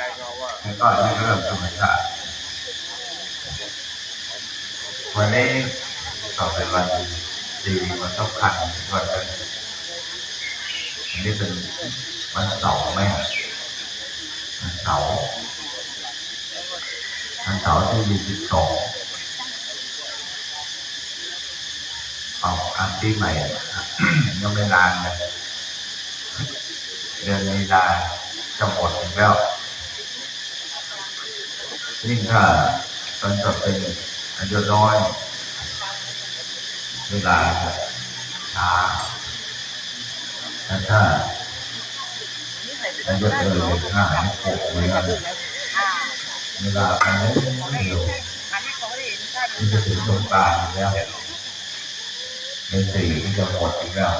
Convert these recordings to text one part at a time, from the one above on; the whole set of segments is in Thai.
แล้วก็เรื่องธรรมชาติวันนี้ก็เป็นวันดีวันสำคัญวันนึงอันนี้เป็นวันเสาร์ไหมวันเสาร์วันเสาร์ที่ยี่สิบสองเอาอันที่ใหม่ยังไม่นานเลยเดือนนี้ได้จะหมดแล้ว ยิ่งถ้ามันจะเป็นอายุน้อย เวลาจะช้าแต่ถ้าอายุเกินห้าหกเดือนเวลาไปเร็วมันจะถึงตรงกลางแล้วในสี่ที่จะหมดอีกแล้ว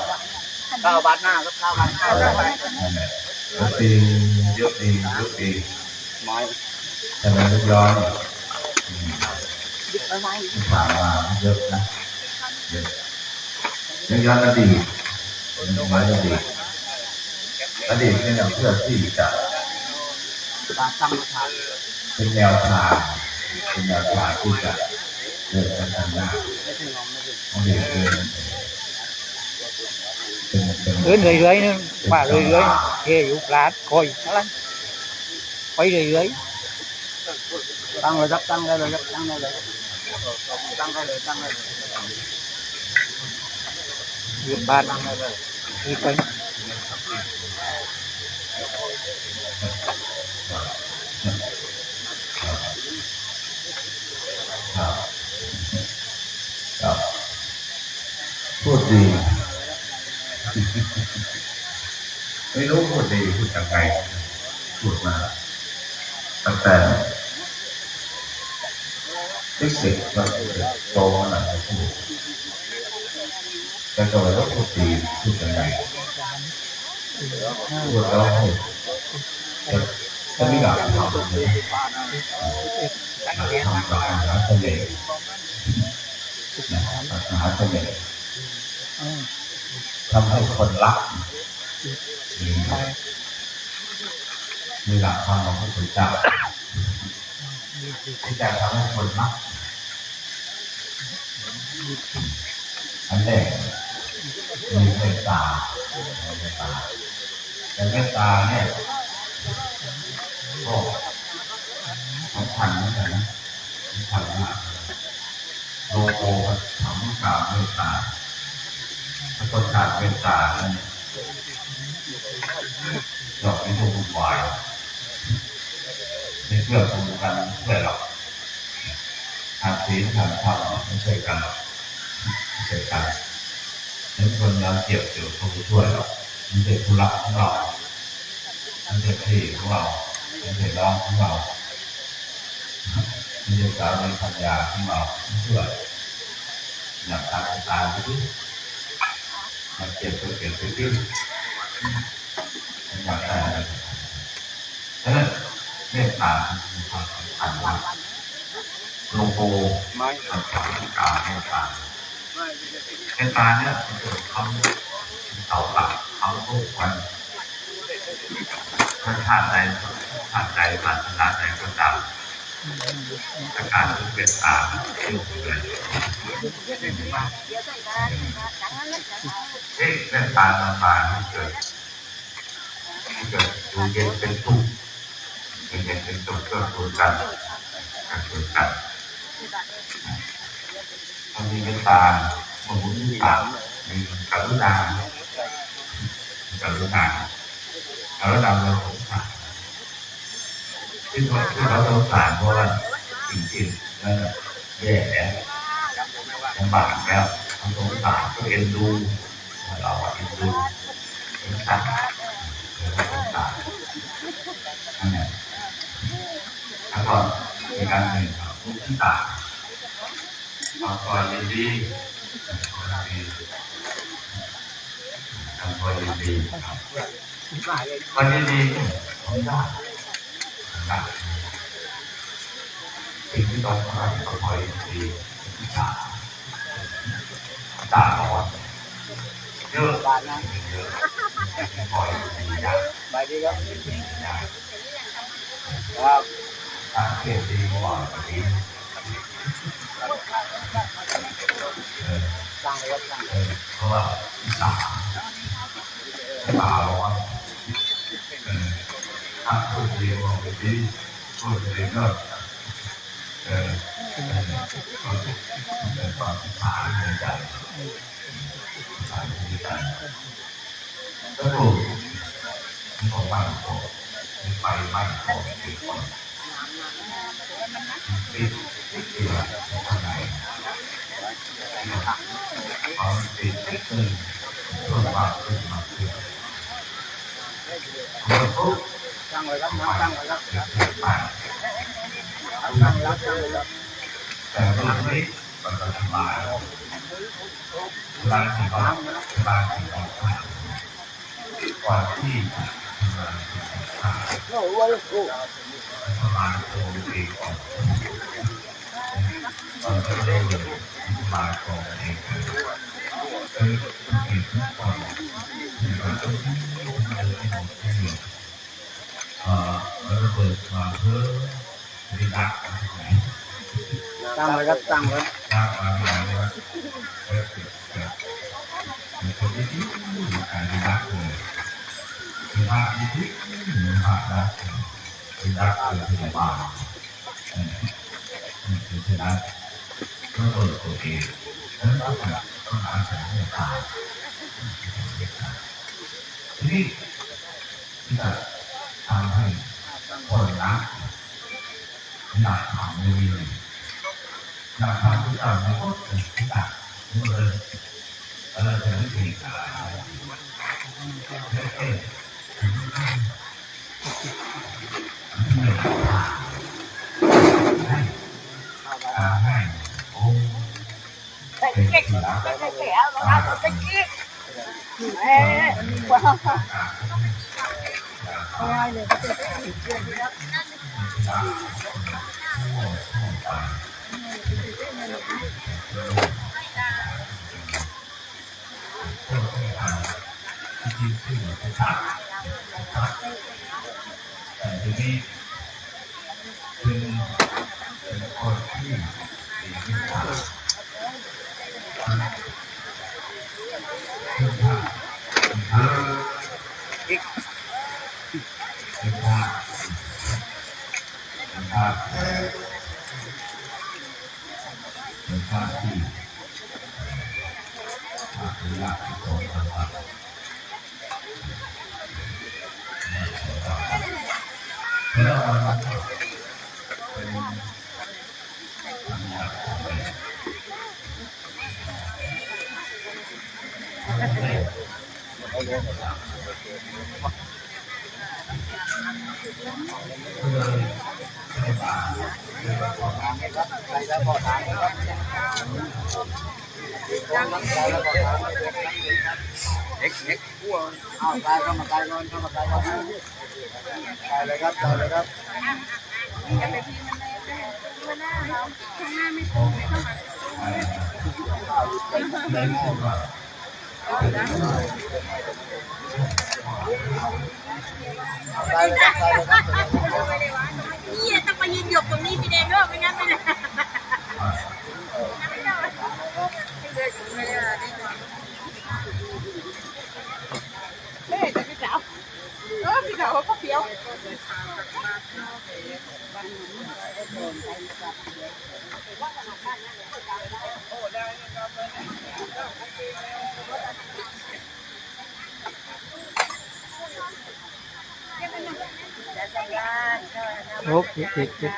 ข้าวบาทหน้าก็ข้าวบาทหน้าได้ไหมนั่นแหละแล้วปีเยอะปีเยอะปีไม้แต่ในลูกย้อนอืมยึดไม้ ที่ผ่านมาเยอะนะเยอะยังย้อนอดีตยังย้อนอดีตอดีตเนี่ยเพื่อที่จะบาทตั้งทางเป็นแนวทางเป็นแนวทางที่จะเดินไปข้างหน้าไม่ถึงงอมไม่ถึงของเด็กเองเป็นเป็นเรื่อยเรื่อยๆนึงว่าเรื่อยเรื่อยๆเฮ้ยอยู่ปลาดคอยอะไรไปเรื่อยเรื่อย ตั้งเลยครับตั้งได้เลยครับตั้งได้เลยตั้งได้เลยตั้งได้เลยยู่บ้านตั้งได้เลยอีกไปครับครับพูดดีไม่รู้พูดดีพูดยังไงพูดมาตั้งแต่ เด็กๆมาโตมาหน่อยก็พูดแต่โตแล้วพูดดีพูดยังไงพูดแล้วให้จะจะไม่อยากทำเลยตั้อยากเรียนทำกับหาเสน่ห์นะหาเสน่ห์ทำให้คนรักมีไปมีหลักธรรมของพระพุทธเจ้าที่จะทำให้คนรัก อันแรกมีเมตตาเมตตาแต่เมตตาเนี่ยก็สำคัญเหมือนกันนะสำคัญมากโลโกกับธรรมกาเมตตาถ้าคนขาดเมตตาเนี่ยดอกเป็นทุกข์วายไม่เพื่อคุณกันเพื่อเรา ทานศีลทานธรรมไม่ใช่กันหรอกไม่ใช่กันเห็นคนเราเจ็บอยู่เขาไม่ช่วยหรอกมันเป็นธุระของเรามันเป็นที่ของเรามันเป็นน้องของเรามันเป็นสามีภรรยาของเราไม่ช่วยอยากตายตายไปดิอยากเจ็บก็เจ็บไปดิอยากได้อะไรฉะนั้นเมตตาเป็นความสำคัญมาก โลโก้ไม่สัตว์ที่ตาให้ตาในตาเนี่ยมันเกิดคำเต่าหลักคำามรูปวันมันผ่านใจผ่านใจผ่านธนาใจก็ตามอาการที่เป็นตาเปลี่ลงเลยเอ๊ะเป็นตาตาที่เกิดที่เกิดดูเย็นเป็นตุเป็นเย็นเป็นสุขก็คือกันก็คือกัน มันมีเมตตามันมีเมตตามีกรุณากรุณากรุณาเราสงสารที่เราที่เราสงสารเพราะว่าสิ่งที่นั่นแย่แล้วลำบากแล้วเราสงสารก็เอ็นดูเราเอ็นดูสงสารเราสงสารนั่นแหละแล้วก็มีการหนึ่งมุ ทิตาขอความยินดีทำความยินดีครับไม้เลยยินดีของญาตินะสิ่งที่ต้องทำก็คอยยินดีที่ตาตาบอกว่าเยอะบาทนะเยอะคอยยินดีญาติใบดีครับครับ สังเกตดีกว่าปีเออเออเพราะว่าอีสานป่าร้อนเออถ้าพูดเดียวแบบนี้พูดเดียก็เออเออเออความอิจฉาในใจอิจฉาในใจก็ถูกที่ผมว่าผมไฟไหม้ของที่คนติดติดเกลือข้างในพอเลยเพิ่มมากขึ้นมากขึ้นพอปุ๊บ ตั้งเลยครับตั้งเลยครับติดติดไปตั้งเลยครับตั้งเลยครับแต่เรื่องนี้มันก็ทำลายแล้วเวลาที่เราเวลาที่เราทำก่อนที่ทำงานที่ทำโอ้โหโอ้โหทำลายตัวเองก่อนเราจะได้เลยทำลานทุ กคนที่เรา มดที่เอ่อระเบิดมาเพื่อดีดักอะนตั้งเลยครับตั้งเลยถ้ามาหลายวันเออเกิดเกิดมีคนที่ที่มีการดีดักเลยคือภาพที่ที่มีภาพนะดีดักคือที่ไหนบ้างเออคือที่นั้นก็เปิดตัวเองแล้วก็แบบต้องหาสาเหตุตาทีนี้ที่จะทำให้คนรักอยากทำไม่มีเลยอยากทำทุกอย่างมันก็เป็นทุกอย่างเลยเออแต่ไม่ผิดอะไรเอ๊ะเอ๊ะให้อาให้โอ้เป็นที่รั กแต่ที แล้วมันเป็นสัญญาข องแม่ก็เลยให้มาเรื่องของทางเลยครับอทางเลยครับตั้งแล้วพอทางเลยเอ็กเอ็กขั้วเอาใส่เข้ามาใส่ก่อนเข้ามาใส่ก่อนใส่เลยครับใส่เลยครับในที่ว่าใส่เลยครับใส่เลยครับนี่ต้องมายืนหยกตรงนี้พี่แดงด้วยไม่งั้นไม่ได้เฮ้ยแต่พี่สาวเออ พี่สาวเขาก็เพียวโอ้ยเจ็ดเจ็ด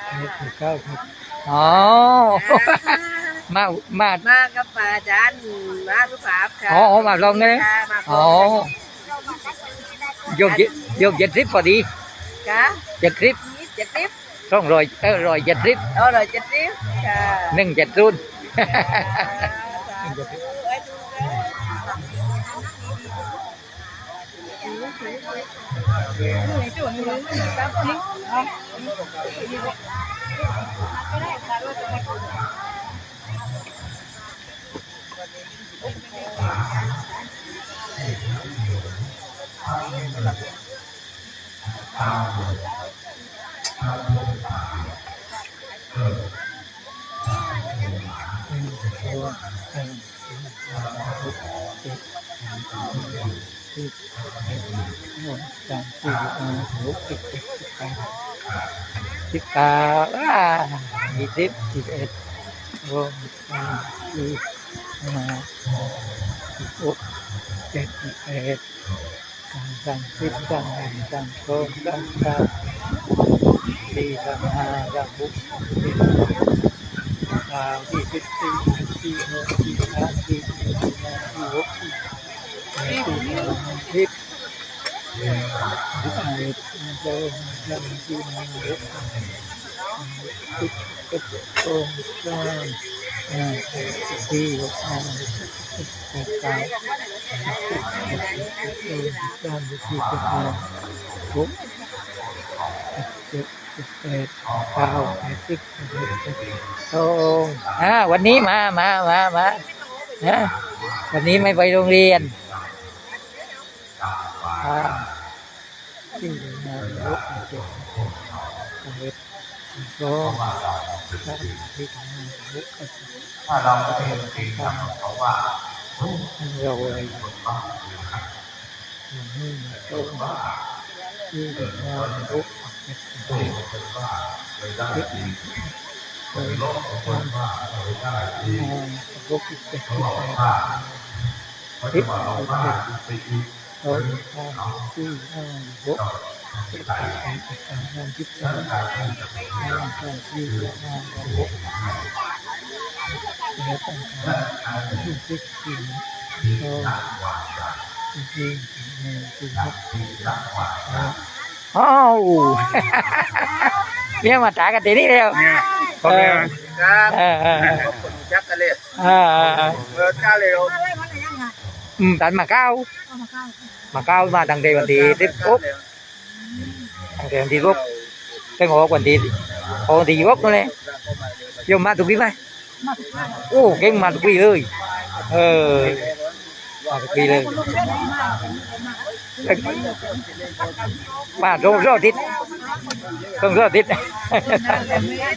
เจ็ดเจ็ดเก้าครับอ๋อมามามากับอาจารย์มาสุภา พค่ะอ๋ออ๋อมาลองเลยค่ะมาอ๋อโยกเจ็ดโยกเจ็ดสิบพอดีค่ะเจ็ดสิบเจ็ดสิบต้องรอยเออรอยเจ็ดสิบเอาเลยเจ็ดสิบค่ะหนึ่งเจ็นตามเลยหนึ่สองสามสี่ห้าหกเจ็ดแปดเก้าสิบเอ็ดสองสามสี่ห้าหกเจ็ดแปดเก้าสิบเก้าอ่ายี่สิบยี่สิบเอ็ดสองสามสี่ห้าหกเจ็ดแปด เก้าสามสิบสามเอ็ดสามสองสามสามสี่สามห้าสามหกสิบสามสี่สิบสี่สิบสี่หกสี่สามสี่สี่ห้าสี่หกสี่แปดสี่เก้าสิบสิบเอ็ดสิบสองสามสี่ห้าหกสิบเอ็ดสองสามห้าสิบหกห้าสิบแปดเก้าสิบสิบเอ็ดสิบสองสิบสามสิบสี่สิบห้าหกเจ็ดสิบแปดเก้าสิบสิบเอ็ดสิบสองอ่าวันนี้มามามามานะวันนี้ไม่ไปโรงเรียนอ่าที่งานรถเจ็ดสิบสองสิบ ถ้าเราไม่เป็นจริงครับเพราว่าเราเลยนี่ต้นที่เป็นงานรถเจ็ดสิบตัวเองเป็นว่าเลยได้จริงเป็นโลกของคนว่าเราได้จริงเขาบอกว่าเขาจะบอกเราว่าไปอีก สองสามสี่ห้าหกต่อเจ็ดแปดเก้าสิบสามสามสิบสามการที่จะเป็นห้าสามสี่ห้า หกเจ็ดแปดเก้าสิบสิบสี่สองสี่สี่ห้าสี่หกอ้าวเนี่ยมาตากันทีนี้แล้วเนี่ยเออครั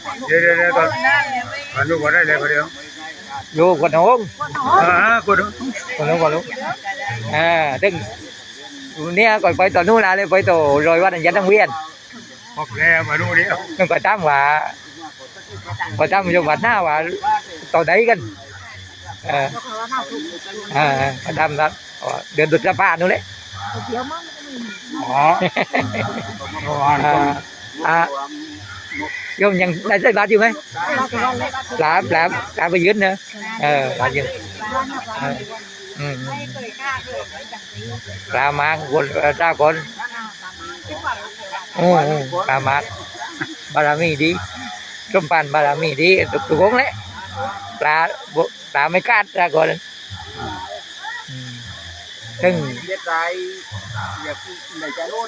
บเออเออคนจักกันเลยเอ อเออเมื่อก้าเร็วอะไรมันอะไรยังไงอืมตันมาเก้าเอามาเข้ามาเก้ามาตั้งแต่วันที่สิบหกตั้ กตั้งแต่วันที่ออกวันที่หกนั่นแหละโยมมาถูกปีไหมมาถึงบ้านโอ้เก่งมาทุกปีเลยเออมาทุกลยคนเล่นมาเป็นมามาโรโรทิศต้องโรทิศเดี๋ยวเดี๋ยวเดี๋ยวก่อนมาดูก่อนได้เลยคนเดียวอยู่คนน้องอ่าคนคนน้องคนน้องอ่าตึงเนี่ยก่อนไปลยไปต่อรอยวัดอันยันตั้งเวียนบอกแล้วมาดูเดียวนึกก็ตั้งว่าก็ตั้งอยู่วัดหน้าว่าต่อไหนกันเออก็เขาว่าเข้าถูกอ่าก็ทำครับเดือนตุลานู่นแหละเดี๋ยวมั้งก็มีอ๋อประมาณอ่าอ่าโยมยังได้สักบาทอยู่ไหมเราจะวันเล็กปลาปลาปลาไปยืนเนอะเออปลายืนบ้านนะบ้านอืมไม่เคยกล้าเลยอย่างนี้ปลาหมากบารมีดีสมปันบารมีดีตุกตุกงเลยปลาปลาไม่กล้าเจ้าคนซึ่งเย็ดไรอย่าในใจโลด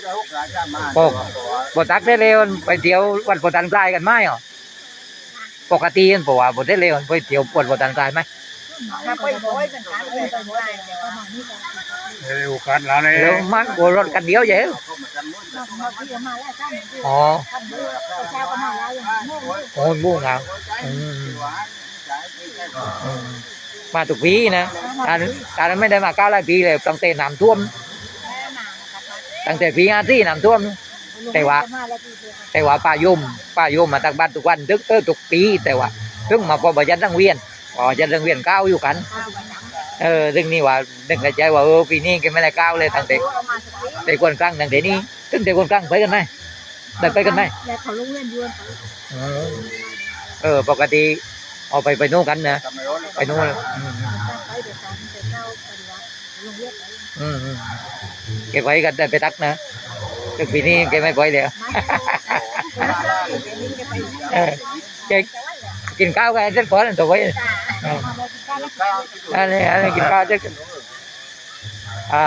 ตักได้เร็วไปเที่ยววันโปตันกลายกันไหมอะปกติเพราะว่าบได้เร็วไปเที่ยวปวดโปรตันกลายไหม ถ้าไปโอยกันการเลยไปโอยเดี๋ยวประมาณนี้กันเร็วกันแล้วเลยแล้วมันกลัวรถกันเดียวเยอะมาที่มาแล้วท่านอ๋อท่านเบื่อเช้าก็มาแล้วอย่างนี้โอ้ยบุ้งเอาอืมอืมมาทุกปีนะการการไม่ได้มาเก้าหลายปีเลยตั้งแต่น้ำท่วมตั้งแต่ปีห้าสี่น้ำท่วม แต่ว่า แต่ว่าป้าโยมป้าโยมมาตักบ้านทุกวันตึกเออทุกปี แต่ว่าถึงมาพอบยันตั้งเวียน พอยันตั้งเวียนก้าวอยู่กัน เออซึ่งนี่ว่านึกในใจว่าเออปีนี้แกไม่ได้ก้าวเลยตั้งแต่แต่คนกลางตั้งแต่นี้ถึงแต่คนกลางไปกันไหมได้ไปกันไหมแล้วเขาลงเล่นยวนเออเออปกติเอาไปไปนู่นกันนะไปนู่นเดี๋ยวตอนเสร็จแล้วปฏิวัติลุงเรียกไปอืมอืมแกไปกันได้ไปตักนะถึงปีนี้แกไม่ไปเลยเออแก กินข้าวกันเสร็จก่อนตัวไว้เอออันนี้อันนี้กินข้าวจะอ่า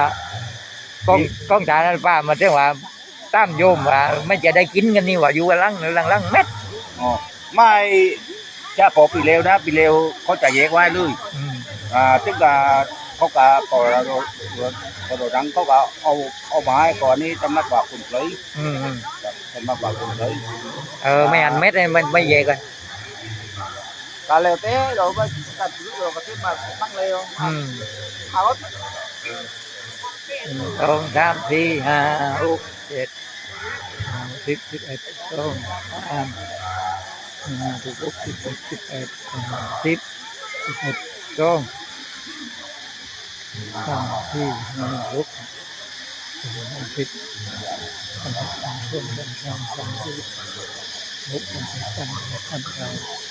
กองกองถ่ายนั้นป้ามาเรียกว่าตามโยมว่าไม่จะได้กินกันนี่ว่าอยู่กันลังหรือลังลังเม็ดอ๋อไม่ถ้าพอปีเร็วนะปีเร็วเขาจะแยกไว้เลยอืมอ่าซึ่งก็เขาก็ก่อนเราเราเราดังเขาก็เอาเอาไม้ก่อนนี้จะมัดว่าคุณเลยอืมอืมจะมัดว่าคุณเลยเออไม่อันเม็ดเลยมันไม่เยกันก็แล้ว แต่เราก็ตัดรู้เราก็ที่มาตั้งเร็วอืมเอาสองสามสี่ห้าหกเจ็ดแปดสิบสิบเอ็ดสองสาม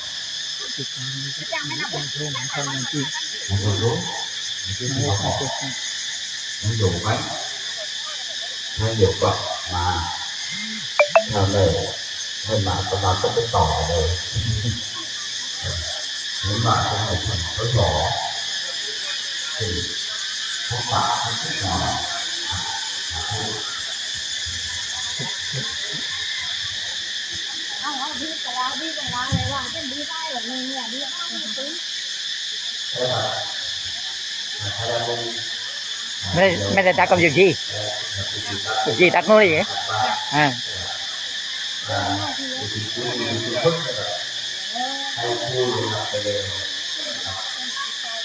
ติดของบาอยู่ก็มากันที่ไหนมาจากรับลมค่ะอ๋อมาที่ปะร่มนะมาจากจากน้ำเรียกเรียกว่าซื้อก็มากันแล้วมาทราบมาลมวันมันเออเออเออได้จุดได้จุดเพราะว่าเราเสียงเสียงดังอ่าพิธีกรมาเกิดจุดนี้ก็ยังไม่ได้ขาบอกมันอยู่ไหมถ้าอยู่ก็มาถ้าไม่ให้มาก็มาก็ไปต่อเลยหรือมาก็ให้คนเขาต่อคือพวกป่าพวกนอนเอาเอา ดีแต่ว่าดีแต่ว่าอะไรว่าเป็นดีได้แบบนี้เนี่ยดีได้ไม่ตื้อไม่ได้ไม่ได้ตักกับยู่ที่ยู่ที่ตักนู้นเลยเหรออ่า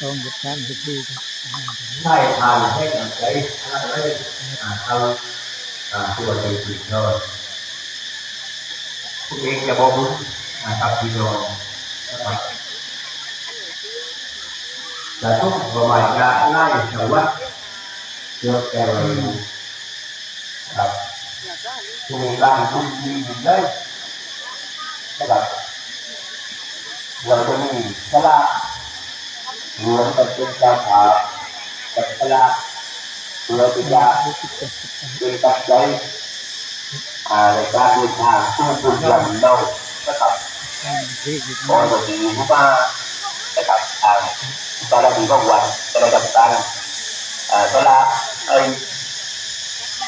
สองจุดสามจุดสี่ครับใช่ทานให้กับใช้อะไรอ่าเอาตัวใจผิดเลยคุณเองจะบอกรู้นะครับพี่น้อนะครับแต่ทุกประมาณการไล่แต่ว่าเกี่ยวกับอะไรครับทุกด้านทุกทีไในการเดินทางสู้บุญอย่างเรานะครับอ่าสี่จุดขอสวัสดีผู้มานะครับทางตอนนี้ก็วันจะได้จับการอ่าพระไอ้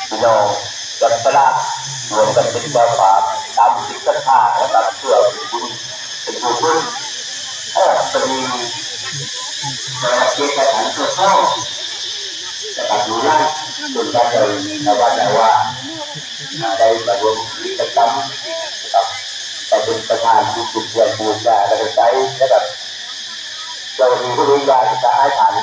พี่น้องกับพระรวมกันเป็นเจ้าภาตามสิทธิศรัทธานะครับเพื่อเป็นบุญเป็นบุญบุญเออจะมีเกี่ยวกับการตรวจสอบนะครับดูแลส่วนการเดินนวัตแต่ว่า ได้บรรลุกิจกรรมนะครับแต่เป็นประธานผู้สุขเพื่อนบูชาและใจนะครับเรามีผู้ดูแลจะให้ฐาน